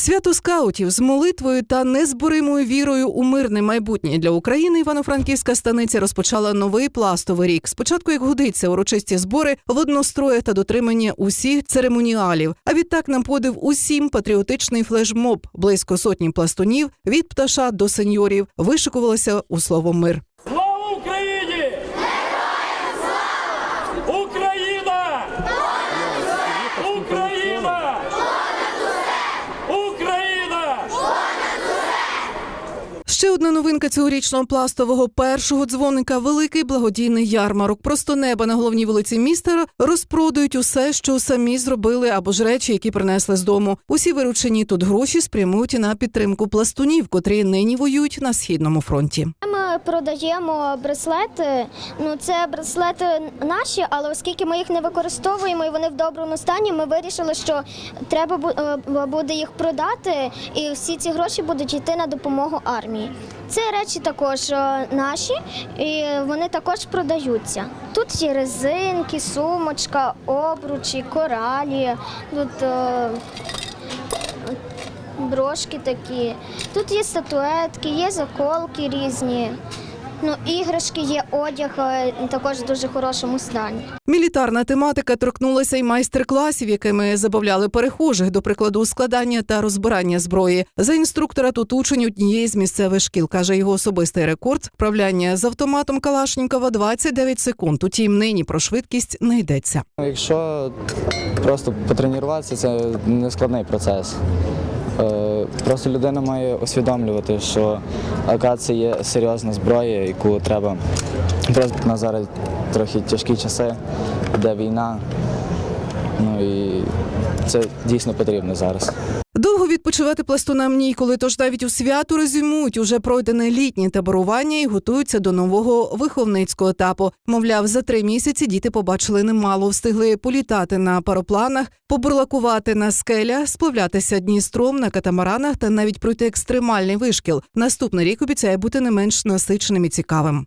Свято скаутів з молитвою та незборимою вірою у мирне майбутнє для України Івано-Франківська станиця розпочала новий пластовий рік. Спочатку, як годиться, урочисті збори в однострої та дотримання усіх церемоніалів. А відтак на подив усім патріотичний флешмоб. Близько сотні пластунів від пташа до сеньорів вишикувалося у слово мир. Ще одна новинка цьогорічного пластового першого дзвоника великий благодійний ярмарок. Просто неба на головній вулиці міста розпродають усе, що самі зробили, або ж речі, які принесли з дому. Усі виручені тут гроші спрямують на підтримку пластунів, котрі нині воюють на східному фронті. Ми продаємо браслети. Ну це браслети наші, але оскільки ми їх не використовуємо і вони в доброму стані, ми вирішили, що треба е, буде їх продати, і всі ці гроші будуть йти на допомогу армії. Це речі також е, наші, і вони також продаються. Тут є резинки, сумочка, обручі, коралі. Тут е, брошки такі. Тут є статуетки, є заколки різні. Ну, іграшки є, одяг е, також в дуже хорошому стані. Мілітарна тематика торкнулася й майстер-класів, якими забавляли перехожих, до прикладу, складання та розбирання зброї. За інструктора тут учень однієї з місцевих шкіл каже його особистий рекорд вправляння з автоматом Калашнікова 29 секунд. Утім, нині про швидкість не йдеться. Ну, Якщо просто потренуватися, це не складний процес. Просто людина має усвідомлювати, що АК це є серйозна зброя, яку треба на зараз трохи тяжкі часи, де війна. Ну і це дійсно потрібно зараз. Довго відпочивати пластунам ніколи, тож навіть у свято резюмують уже пройдене літнє таборування і готуються до нового виховницького етапу. Мовляв, за три місяці діти побачили немало, встигли політати на паропланах, побурлакувати на скелях, сплавлятися Дністром на катамаранах та навіть пройти екстремальний вишкіл. Наступний рік обіцяє бути не менш насиченим і цікавим.